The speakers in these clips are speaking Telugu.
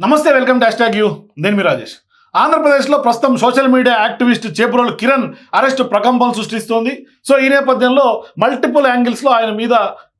నమస్తే వెల్కమ్ డాష్ ట్యాగ్ యూ. నేను మీ రాజేష్. ఆంధ్రప్రదేశ్లో ప్రస్తుతం social media activist Chepurolu Kiran arrest ప్రకంపం సృష్టిస్తోంది. సో ఈ నేపథ్యంలో మల్టిపుల్ యాంగిల్స్లో ఆయన మీద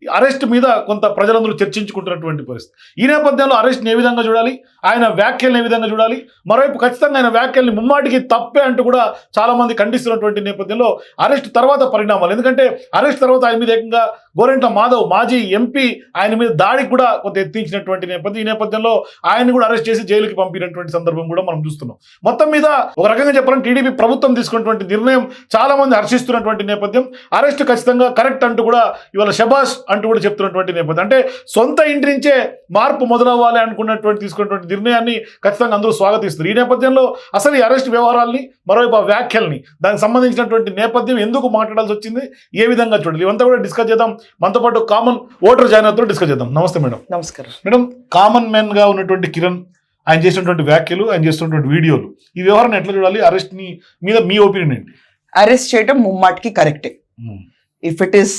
అరెస్ట్ మీద కొంత ప్రజలందరూ చర్చించుకుంటున్నటువంటి పరిస్థితి. ఈ నేపథ్యంలో అరెస్ట్ని ఏ విధంగా చూడాలి? ఆయన వ్యాఖ్యల్ని ఏ విధంగా చూడాలి? మరోవైపు ఖచ్చితంగా ఆయన వ్యాఖ్యల్ని ముమ్మాటికి తప్పే అంటూ కూడా చాలా మంది ఖండిస్తున్నటువంటి నేపథ్యంలో అరెస్ట్ తర్వాత పరిణామాలు. ఎందుకంటే అరెస్ట్ తర్వాత ఆయన మీద ఏకంగా గోరెంట మాధవ్ మాజీ ఎంపీ ఆయన మీద దాడికి కూడా కొంత ఎత్తించినటువంటి నేపథ్యం. ఈ నేపథ్యంలో ఆయన కూడా అరెస్ట్ చేసి జైలుకి పంపినటువంటి సందర్భం కూడా మనం చూస్తున్నాం. మొత్తం మీద ఒక రకంగా చెప్పాలంటే టీడీపీ ప్రభుత్వం తీసుకున్నటువంటి నిర్ణయం చాలా మంది హర్షిస్తున్నటువంటి నేపథ్యం. అరెస్ట్ ఖచ్చితంగా కరెక్ట్ అంటూ కూడా ఇవాళ శబాష్ అంటూ కూడా చెప్తున్నటువంటి నేపథ్యం. అంటే సొంత ఇంటి నుంచే మార్పు మొదలవ్వాలి అనుకున్నటువంటి తీసుకున్నటువంటి నిర్ణయాన్ని ఖచ్చితంగా అందరూ స్వాగతిస్తారు ఈ నేపథ్యంలో అసలు ఈ అరెస్ట్ వ్యవహారాల్ని మరోవైపు ఆ వ్యాఖ్యల్ని దానికి సంబంధించినటువంటి నేపథ్యం ఎందుకు మాట్లాడాల్సి వచ్చింది ఏ విధంగా చూడాలి ఇవంతా కూడా డిస్కస్ చేద్దాం. మనతో పాటు కామన్ ఓటర్ జాయిన్ అవుతారు డిస్కస్ చేద్దాం. నమస్తే మేడం. నమస్కారం. మేడం కామన్ మ్యాన్గా ఉన్నటువంటి కిరణ్ ఆయన చేసినటువంటి వ్యాఖ్యలు ఆయన చేస్తున్నటువంటి వీడియోలు ఈ వ్యవహారాన్ని ఎట్లా చూడాలి అరెస్ట్ని మీద మీ ఒపీనియన్ ఏంటి? అరెస్ట్ చేయటం ముమ్మాటికి కరెక్టే. If it is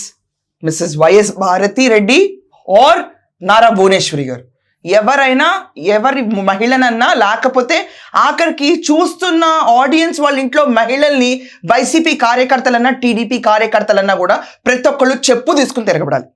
missus YS Bharathi Reddy or Nara Bhuvaneswari గారు. ఎవరైనా ఎవరి మహిళనన్నా లేకపోతే ఆఖరికి చూస్తున్న ఆడియన్స్ వాళ్ళ ఇంట్లో మహిళల్ని వైసీపీ కార్యకర్తలన్నా టీడీపీ కార్యకర్తలన్నా కూడా ప్రతి ఒక్కళ్ళు చెప్పు తీసుకుని తిరగబడాలి.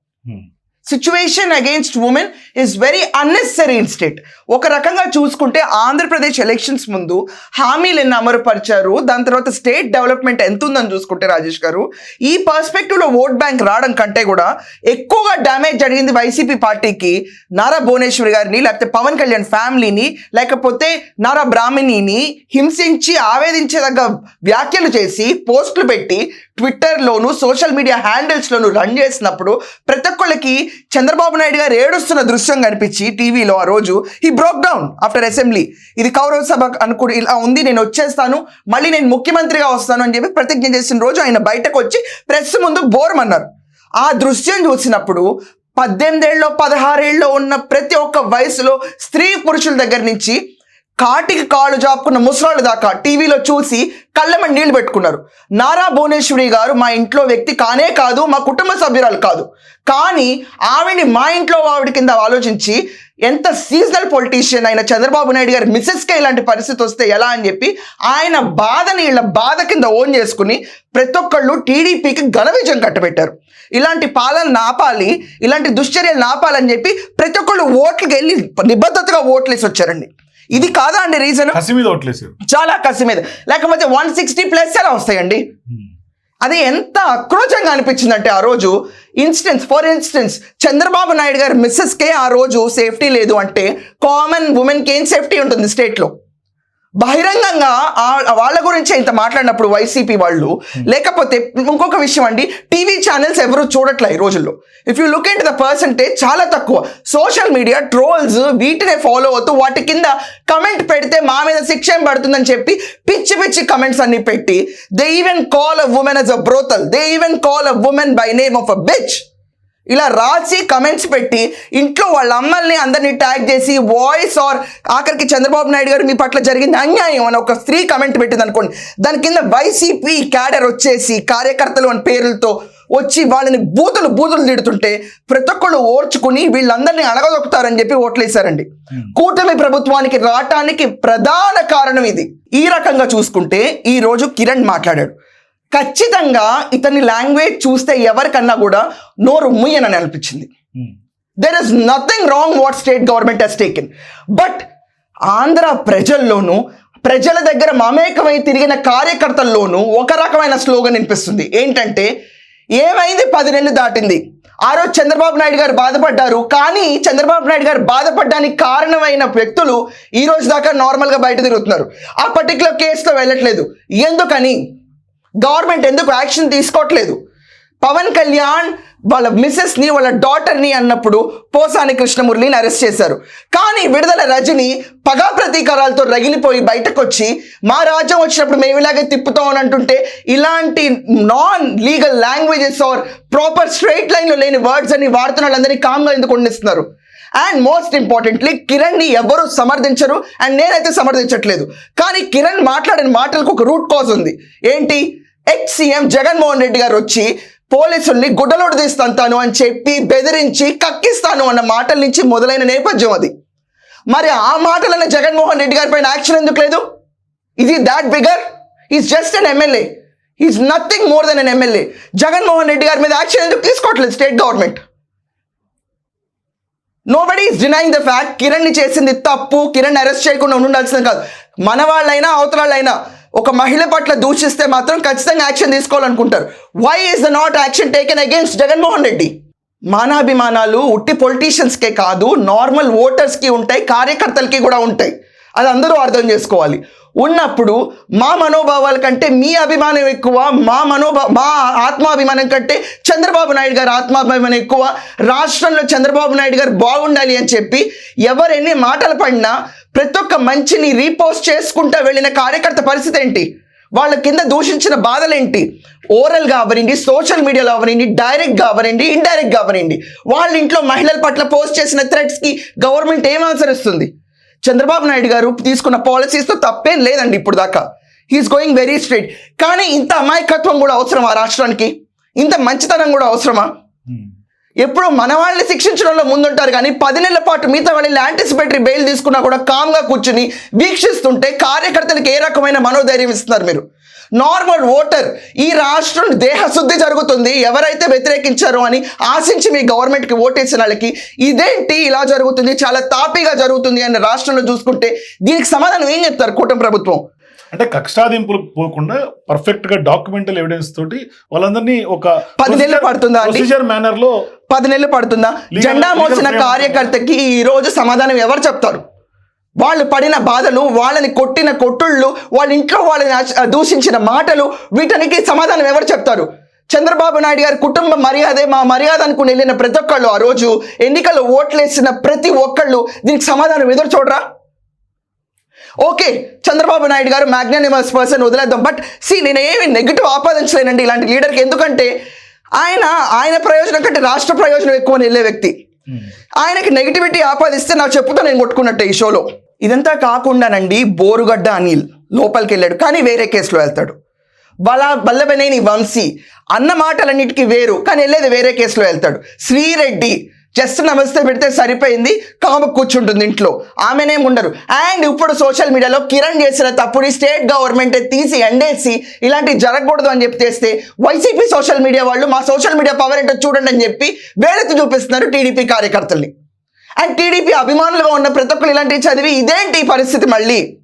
Situation against women is very unnecessary in state ఒక రకంగా చూసుకుంటే ఆంధ్రప్రదేశ్ ఎలక్షన్స్ ముందు హామీలు ఎన్ని అమలుపరిచారు? దాని తర్వాత స్టేట్ డెవలప్మెంట్ ఎంత ఉందని చూసుకుంటే రాజేష్ గారు ఈ పర్స్పెక్టివ్లో ఓట్ బ్యాంక్ రావడం కంటే కూడా ఎక్కువగా డ్యామేజ్ జరిగింది వైసీపీ పార్టీకి నారా భువనేశ్వరి గారిని లేకపోతే పవన్ కళ్యాణ్ ఫ్యామిలీని లేకపోతే నారా బ్రాహ్మిణిని హింసించి ఆవేదించేదగ్గ వ్యాఖ్యలు చేసి పోస్టులు పెట్టి ట్విట్టర్లోను సోషల్ మీడియా హ్యాండిల్స్లోను రన్ చేసినప్పుడు ప్రతి ఒక్కళ్ళకి చంద్రబాబు నాయుడు గారు ఏడుస్తున్న దృశ్యం కనిపించి టీవీలో ఆ రోజు ఈ బ్రోక్ డౌన్ ఆఫ్టర్ అసెంబ్లీ ఇది కౌరవ సభ అనుకుని ఇలా ఉంది నేను వచ్చేస్తాను మళ్ళీ నేను ముఖ్యమంత్రిగా వస్తాను అని చెప్పి ప్రతిజ్ఞ చేసిన రోజు ఆయన బయటకు వచ్చి ప్రెస్ ముందు బోరమన్నారు. ఆ దృశ్యం చూసినప్పుడు పద్దెనిమిదేళ్ళలో పదహారేళ్ళలో ఉన్న ప్రతి ఒక్క వయసులో స్త్రీ పురుషుల దగ్గర నుంచి కాటికి కాళ్ళు జాపుకున్న ముసలాళ్ళు దాకా టీవీలో చూసి కళ్ళమని నీళ్ళు పెట్టుకున్నారు. నారా భువనేశ్వరి గారు మా ఇంట్లో వ్యక్తి కానే కాదు మా కుటుంబ సభ్యురాలు కాదు. కానీ ఆవిడని మా ఇంట్లో ఆవిడ కింద ఆలోచించి ఎంత సీజనల్ పొలిటీషియన్ అయిన చంద్రబాబు నాయుడు గారు మిస్సెస్కే ఇలాంటి పరిస్థితి వస్తే ఎలా అని చెప్పి ఆయన బాధని వీళ్ళ బాధ కింద ఓన్ చేసుకుని ప్రతి ఒక్కళ్ళు టీడీపీకి ఘన విజయం కట్టబెట్టారు. ఇలాంటి పాలన నాపాలి ఇలాంటి దుశ్చర్యలు నాపాలని చెప్పి ప్రతి ఒక్కళ్ళు ఓట్లకి వెళ్ళి నిబద్ధతగా ఓట్లేసి వచ్చారండి. ఇది కాదా అండి రీజన్ కసి మీద ఓట్లేసారు. చాలా కసి మీద. లేకపోతే వన్ సిక్స్టీ ప్లస్ ఎలా వస్తాయండి? అది ఎంత అక్రోచంగా అనిపించిందంటే ఆ రోజు instance for instance Chandrababu Naidu గారి మిస్సెస్కే ఆ రోజు సేఫ్టీ లేదు అంటే కామన్ ఉమెన్కి ఏం సేఫ్టీ ఉంటుంది స్టేట్లో బహిరంగంగా వాళ్ళ గురించి ఇంత మాట్లాడినప్పుడు వైసీపీ వాళ్ళు లేకపోతే ఇంకొక విషయం అండి టీవీ ఛానల్స్ ఎవరు చూడట్లే ఈ రోజుల్లో. If you look at the percentage చాలా తక్కువ. సోషల్ మీడియా ట్రోల్స్ వీటినే ఫాలో అవుతూ వాటి కింద కమెంట్ పెడితే మా మీద శిక్ష ఏం పడుతుందని చెప్పి పిచ్చి పిచ్చి కమెంట్స్ అన్ని పెట్టి they even call a women as a brothel they even call a women by name of a bitch ఇలా రాసి కమెంట్స్ పెట్టి ఇంట్లో వాళ్ళ అమ్మల్ని అందరినీ ట్యాగ్ చేసి వాయిస్ ఆర్ ఆఖరికి చంద్రబాబు నాయుడు గారు మీ పట్ల జరిగింది అన్యాయం అని ఒక స్త్రీ కమెంట్ పెట్టింది అనుకోండి. దాని కింద వైసీపీ క్యాడర్ వచ్చేసి కార్యకర్తలు అని పేర్లతో వచ్చి వాళ్ళని బూతులు బూతులు తిడుతుంటే ప్రతి ఒక్కళ్ళు ఓర్చుకుని వీళ్ళందరినీ అణగదొక్కుతారని చెప్పి ఓట్లేశారండి కూటమి ప్రభుత్వానికి రావటానికి ప్రధాన కారణం ఇది. ఈ రకంగా చూసుకుంటే ఈ రోజు కిరణ్ మాట్లాడాడు. ఖచ్చితంగా ఇతని లాంగ్వేజ్ చూస్తే ఎవరికన్నా కూడా నోరు ముయ్యనని అనిపించింది. There is nothing wrong what state government has taken but Andhra ప్రజల్లోనూ ప్రజల దగ్గర మమేకమై తిరిగిన కార్యకర్తల్లోనూ ఒక రకమైన స్లోగన్ వినిపిస్తుంది. ఏంటంటే ఏమైంది పది నెలలు దాటింది? ఆ రోజు చంద్రబాబు నాయుడు గారు బాధపడ్డారు. కానీ చంద్రబాబు నాయుడు గారు బాధపడడానికి కారణమైన వ్యక్తులు ఈ రోజు దాకా నార్మల్గా బయట తిరుగుతున్నారు. ఆ పర్టికులర్ కేసులో వెళ్ళట్లేదు. ఎందుకని? గవర్నమెంట్ ఎందుకు యాక్షన్ తీసుకోవట్లేదు? పవన్ కళ్యాణ్ వాళ్ళ మిస్సెస్ని వాళ్ళ డాటర్ని అన్నప్పుడు పోసాని కృష్ణమురళిని అరెస్ట్ చేశారు. కానీ విడుదల రజని పగా ప్రతీకారాలతో రగిలిపోయి బయటకు వచ్చి మా రాజ్యం వచ్చినప్పుడు మేము ఇలాగే తిప్పుతాం అని అంటుంటే ఇలాంటి non legal languages or proper straight లైన్లో లేని వర్డ్స్ అని వాడుతున్న వాళ్ళందరినీ కామ్గా ఎందుకు వండిస్తున్నారు? అండ్ మోస్ట్ ఇంపార్టెంట్లీ కిరణ్ని ఎవరు సమర్థించరు. అండ్ నేనైతే సమర్థించట్లేదు. కానీ కిరణ్ మాట్లాడిన మాటలకు ఒక రూట్ కాజ్ ఉంది. ఏంటి? ఎక్స్ సీఎం జగన్మోహన్ రెడ్డి గారు వచ్చి పోలీసుల్ని గుడ్డలోడు తీస్తాను అని చెప్పి బెదిరించి కక్కిస్తాను అన్న మాటల నుంచి మొదలైన నేపథ్యం అది. మరి ఆ మాటలన్న జగన్మోహన్ రెడ్డి గారి పైన యాక్షన్ ఎందుకు లేదు? ఇది that bigger is just an MLA is nothing more than an MLA Jaganmohan Reddy గారి మీద యాక్షన్ ఎందుకు తీసుకోవట్లేదు state government? Nobody is denying the fact కిరణ్ని చేసింది తప్పు కిరణ్ అరెస్ట్ చేయకుండా ఉండాల్సింది కాదు. మన వాళ్ళైనా అవతల వాళ్ళైనా ఒక మహిళ పట్ల దూషిస్తే మాత్రం ఖచ్చితంగా action తీసుకోవాలనుకుంటారు. Why is the not action taken against Jaganmohan Reddy? మానాభిమానాలు ఉట్టి పొలిటీషియన్స్కే కాదు నార్మల్ ఓటర్స్కి ఉంటాయి కార్యకర్తలకి కూడా ఉంటాయి. అది అందరూ అర్థం చేసుకోవాలి. ఉన్నప్పుడు మా మనోభావాల కంటే మీ అభిమానం ఎక్కువ మా మనోభా మా ఆత్మాభిమానం కంటే చంద్రబాబు నాయుడు గారు ఆత్మాభిమానం ఎక్కువ రాష్ట్రంలో చంద్రబాబు నాయుడు గారు బాగుండాలి అని చెప్పి ఎవరెన్ని మాటలు పడినా ప్రతి ఒక్క మంచిని రీపోస్ట్ చేసుకుంటా వెళ్ళిన కార్యకర్త పరిస్థితి ఏంటి? వాళ్ళ కింద దూషించిన బాధలేంటి? ఓరల్గా అవనండి సోషల్ మీడియాలో అవనండి డైరెక్ట్గా అవనండి ఇండైరెక్ట్గా అవనండి. వాళ్ళ ఇంట్లో మహిళల పట్ల పోస్ట్ చేసిన థ్రెట్స్కి గవర్నమెంట్ ఏం ఆన్సర్ ఇస్తుంది? చంద్రబాబు నాయుడు గారు తీసుకున్న పాలసీస్తో తప్పేం లేదండి ఇప్పుడు దాకా. హీఈస్ గోయింగ్ వెరీ స్ట్రైట్ కానీ ఇంత అమాయకత్వం కూడా అవసరమా రాష్ట్రానికి? ఇంత మంచితనం కూడా అవసరమా? Hmm. ఎప్పుడో మన వాళ్ళని శిక్షించడంలో ముందుంటారు కానీ పది నెలల పాటు మిగతా వాళ్ళని యాంటిసిపేటరీ బెయిల్ తీసుకున్నా కూడా కామ్గా కూర్చుని వీక్షిస్తుంటే కార్యకర్తలకు ఏ రకమైన మనోధైర్యం ఇస్తున్నారు మీరు? నార్మల్ ఓటర్ ఈ రాష్ట్రం దేహశుద్ధి జరుగుతుంది ఎవరైతే వ్యతిరేకించారో అని ఆశించి మీ గవర్నమెంట్కి ఓటేసిన వాళ్ళకి ఇదేంటి ఇలా జరుగుతుంది చాలా తాపీగా జరుగుతుంది అని రాష్ట్రంలో చూసుకుంటే దీనికి సమాధానం ఏం చెప్తారు కూటమి ప్రభుత్వం? అంటే కక్షాదింపులు పోకుండా పర్ఫెక్ట్గా డాక్యుమెంటల్ ఎవిడెన్స్ తోటి వాళ్ళందరినీ ఒక పది నెలలు పడుతుందా? ప్రొసీజర్ మేనర్లో పది నెలలు పడుతుందా జెండా మోసిన. కార్యకర్తకి ఈ రోజు సమాధానం ఎవరు చెప్తారు వాళ్ళు పడిన బాధలు వాళ్ళని కొట్టిన కొట్టుళ్ళు వాళ్ళ ఇంట్లో వాళ్ళని దూషించిన మాటలు వీటనికి సమాధానం ఎవరు చెప్తారు చంద్రబాబు నాయుడు గారి కుటుంబ మర్యాదే మా మర్యాద అనుకుని వెళ్ళిన ప్రతి ఒక్కళ్ళు ఆ రోజు ఎన్నికల్లో ఓట్లేసిన ప్రతి ఒక్కళ్ళు దీనికి సమాధానం ఎదురు చూడరా ఓకే చంద్రబాబు నాయుడు గారు మ్యాగ్నానిమస్ పర్సన్ వదిలేద్దాం. బట్ సి నేను ఏమి నెగిటివ్ ఆపాదించలేనండి ఇలాంటి లీడర్కి ఎందుకంటే ఆయన ఆయన ప్రయోజనం కంటే రాష్ట్ర ప్రయోజనం ఎక్కువ వెళ్ళే వ్యక్తి. ఆయనకి నెగిటివిటీ ఆపాదిస్తే నా చెప్పుతో నేను కొట్టుకున్నట్టే ఈ షోలో. ఇదంతా కాకుండానండి బోరుగడ్డ అనిల్ లోపలికి వెళ్ళాడు. కానీ వేరే కేసులో వెళ్తాడు. బల బల్లబనేని వంశీ అన్న మాటలన్నిటికీ వేరు కానీ వెళ్ళేది వేరే కేసులో వెళ్తాడు. శ్రీరెడ్డి జస్ట్ నమస్తే పెడితే సరిపోయింది. కాము కూర్చుంటుంది ఇంట్లో. ఆమెనేం ఉండరు. అండ్ ఇప్పుడు సోషల్ మీడియాలో కిరణ్ చేసిన తప్పుని స్టేట్ గవర్నమెంట్ తీసి ఎండేసి ఇలాంటివి జరగకూడదు అని చెప్పి చేస్తే వైసీపీ సోషల్ మీడియా వాళ్ళు మా సోషల్ మీడియా పవర్ ఏంటో చూడండి అని చెప్పి వేలెత్తి చూపిస్తున్నారు టీడీపీ కార్యకర్తల్ని. అండ్ టీడీపీ అభిమానులుగా ఉన్న ప్రతి ఒక్కరు ఇలాంటివి చదివి ఇదేంటి ఈ పరిస్థితి మళ్ళీ?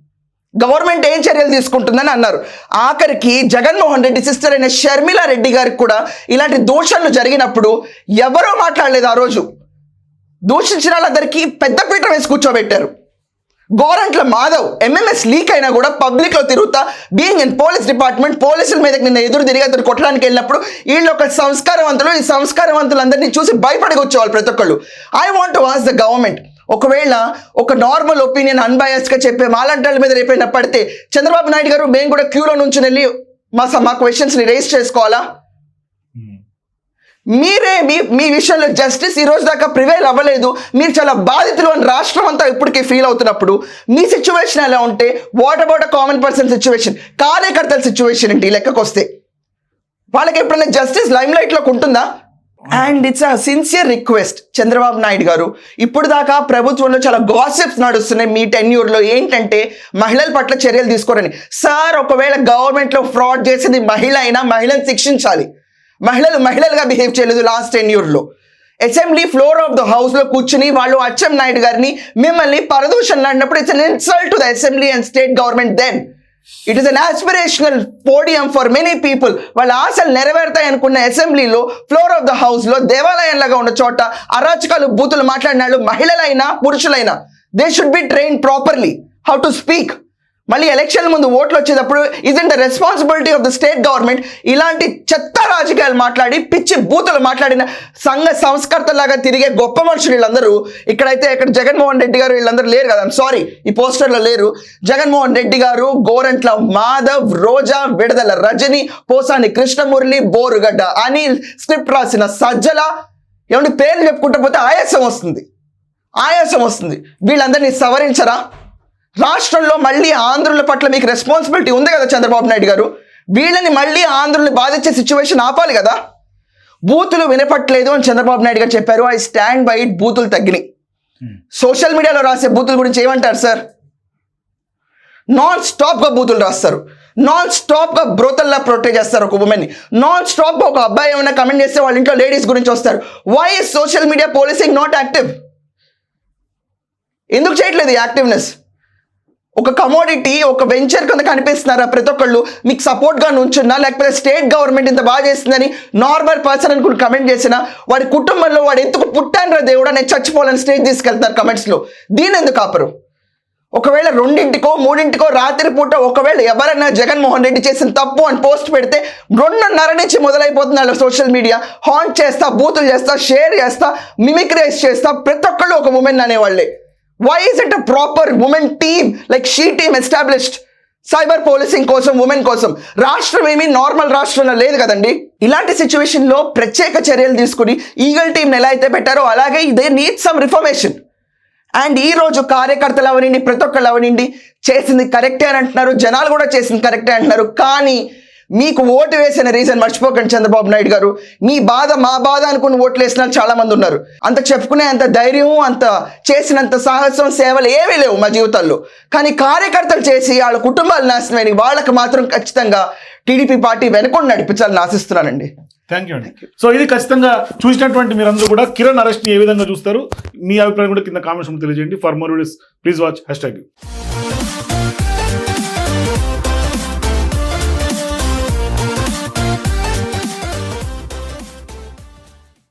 గవర్నమెంట్ ఏం చర్యలు తీసుకుంటుందని అన్నారు. ఆఖరికి జగన్మోహన్ రెడ్డి సిస్టర్ అయిన షర్మిలా రెడ్డి గారికి కూడా ఇలాంటి దోషాలు జరిగినప్పుడు ఎవరో మాట్లాడలేదు ఆ రోజు. దూషించిన వాళ్ళందరికీ పెద్ద పీట వేసి కూర్చోబెట్టారు. గోరంట్ల మాధవ్ ఎంఎంఎస్ లీక్ అయినా కూడా పబ్లిక్లో తిరుగుతా బీయింగ్ ఇన్ పోలీస్ డిపార్ట్మెంట్ పోలీసుల మీద నిన్న ఎదురు తిరిగి అతను కొట్టడానికి వెళ్ళినప్పుడు వీళ్ళు ఒక సంస్కారవంతులు ఈ సంస్కారవంతులందరినీ చూసి భయపడి వచ్చేవాళ్ళు ప్రతి ఒక్కళ్ళు. I want was the government ఒకవేళ ఒక నార్మల్ ఒపీనియన్ అన్బయాస్గా చెప్పే మాలంటాల మీద రేపైనా పడితే చంద్రబాబు నాయుడు గారు మేము కూడా క్యూలో నుంచి వెళ్ళి మా స- మా క్వశ్చన్స్ని రేస్ చేసుకోవాలా? మీరే మీ మీ విషయంలో జస్టిస్ ఈ రోజు దాకా ప్రివైల్ అవ్వలేదు. మీరు చాలా బాధితులు అని రాష్ట్రం అంతా ఇప్పటికే ఫీల్ అవుతున్నప్పుడు మీ సిచ్యువేషన్ ఎలా ఉంటే what about a common person situation కార్యకర్తల సిచ్యువేషన్ ఏంటి? ఈ లెక్కకు వస్తే. వాళ్ళకి ఎప్పుడైనా జస్టిస్ లైమ్ లైట్లోకి ఉంటుందా? And it's a sincere request Chandrababu Naidu గారు. ఇప్పుడు దాకా ప్రభుత్వంలో చాలా గాసిప్స్ నడుస్తున్నాయి మీ టెన్యూర్లో ఏంటంటే మహిళల పట్ల చర్యలు తీసుకోరని. సార్ ఒకవేళ గవర్నమెంట్లో ఫ్రాడ్ చేసింది మహిళ అయినా మహిళను శిక్షించాలి. మహిళలు మహిళలుగా బిహేవ్ చేయలేదు లాస్ట్ టెన్యూర్లో అసెంబ్లీ ఫ్లోర్ ఆఫ్ ద హౌస్లో కూర్చుని వాళ్ళు అచ్చెం నాయుడు గారిని మిమ్మల్ని పరదూషణ అన్నప్పుడు it's an insult to the assembly and state government then it is an aspirational podium for many people వాళ్ళ ఆశలు నెరవేరుతాయి అనుకున్న అసెంబ్లీలో ఫ్లోర్ ఆఫ్ ద హౌస్లో దేవాలయం లాగా ఉన్న చోట అరాచకాలు బూతులు మాట్లాడిన వాళ్ళు మహిళలైనా పురుషులైనా. They should be train properly how to speak మళ్ళీ ఎలక్షన్ ముందు ఓట్లు వచ్చేటప్పుడు in the responsibility of the state government ఇలాంటి చెత్త రాజకీయాలు మాట్లాడి పిచ్చి బూతులు మాట్లాడిన సంఘ సంస్కర్తలాగా తిరిగే గొప్ప మనుషులు వీళ్ళందరూ ఇక్కడైతే ఇక్కడ జగన్మోహన్ రెడ్డి గారు వీళ్ళందరూ లేరు కదా. సారీ ఈ పోస్టర్లో లేరు. జగన్మోహన్ రెడ్డి గారు గోరంట్ల మాధవ్ రోజా విడదల రజని పోసాని కృష్ణమురళి బోరుగడ్డ అనిల్ స్క్రిప్ట్ రాసిన సజ్జల ఏమంటే పేర్లు చెప్పుకుంటూ పోతే ఆయాసం వస్తుంది. ఆయాసం వస్తుంది. వీళ్ళందరినీ సవరించరా? రాష్ట్రంలో మళ్ళీ ఆంధ్రుల పట్ల మీకు రెస్పాన్సిబిలిటీ ఉంది కదా చంద్రబాబు నాయుడు గారు? వీళ్ళని మళ్ళీ ఆంధ్రుల్ని బాధించే సిచ్యువేషన్ ఆపాలి కదా? బూతులు వినపట్లేదు అని చంద్రబాబు నాయుడు గారు చెప్పారు. ఐ స్టాండ్ బై ఇట్ బూతులు తగ్గినాయి. సోషల్ మీడియాలో రాసే బూతుల గురించి ఏమంటారు సార్ నాన్ స్టాప్గా బూతులు రాస్తారు. నాన్ స్టాప్గా బ్రోతల్లా ప్రొటెక్ట్ చేస్తారు ఒక ఉమెన్ని నాన్ స్టాప్గా ఒక అబ్బాయి ఏమైనా కమెంట్ చేస్తే వాళ్ళ ఇంట్లో లేడీస్ గురించి వస్తారు. Why social media policing not active ఎందుకు చేయట్లేదు యాక్టివ్నెస్ ఒక కమోడిటీ ఒక వెంచర్ కింద కనిపిస్తున్నారా? ప్రతి ఒక్కళ్ళు మీకు సపోర్ట్గా నుంచున్నా లేకపోతే స్టేట్ గవర్నమెంట్ ఇంత బాగా చేస్తుందని నార్మల్ పర్సన్ అనుకుని కమెంట్ చేసిన వాడి కుటుంబంలో వాడు ఎందుకు పుట్టానరా దేవుడా? నేను చచ్చిపోవాలని స్టేజ్ తీసుకెళ్తున్నారు కమెంట్స్లో దీని ఎందుకు ఆపరు? ఒకవేళ రెండింటికో మూడింటికో రాత్రి పూట ఒకవేళ ఎవరైనా జగన్మోహన్ రెడ్డి చేసిన తప్పు అని పోస్ట్ పెడితే రెండున్నర నుంచి మొదలైపోతున్నారు సోషల్ మీడియా హాంట్ చేస్తా బూతులు చేస్తా షేర్ చేస్తా మిమిక్రైజ్ చేస్తా ప్రతి ఒక్కళ్ళు ఒక women అనేవాళ్ళే. Why is it a proper women team like she team established cyber policing కోసం ఉమెన్ కోసం. రాష్ట్రం ఏమీ నార్మల్ రాష్ట్రంలో లేదు కదండి. ఇలాంటి సిచ్యువేషన్లో ప్రత్యేక చర్యలు తీసుకుని ఈగల్ టీం ఎలా అయితే పెట్టారో అలాగే ఇదే నీడ్ సమ్ రిఫర్మేషన్ అండ్ ఈ రోజు కార్యకర్తలు అవనండి ప్రతి ఒక్కళ్ళు అవనండి చేసింది కరెక్టే అని అంటున్నారు జనాలు కూడా చేసింది కరెక్టే అంటున్నారు. కానీ మీకు ఓటు వేసిన రీజన్ మర్చిపోకండి చంద్రబాబు నాయుడు గారు. మీ బాధ మా బాధ అనుకుని ఓట్లు వేసిన చాలా మంది ఉన్నారు. అంత చెప్పుకునే అంత ధైర్యం అంత చేసినంత సాహసం సేవలు ఏమీ లేవు మా జీవితాల్లో. కానీ కార్యకర్తలు చేసి వాళ్ళ కుటుంబాలు నాశనమైన వాళ్ళకి మాత్రం ఖచ్చితంగా టీడీపీ పార్టీ వెనుకొని నడిపించాలని ఆశిస్తున్నానండి. థ్యాంక్ యూ అండి. సో ఇది ఖచ్చితంగా చూసినటువంటి మీరందరూ కూడా కిరణ్ అరెస్ట్ని ఏ విధంగా చూస్తారు? మీ అభిప్రాయం కూడా కింద కామెంట్స్ తెలియజేయండి. For more videos please watch hashtag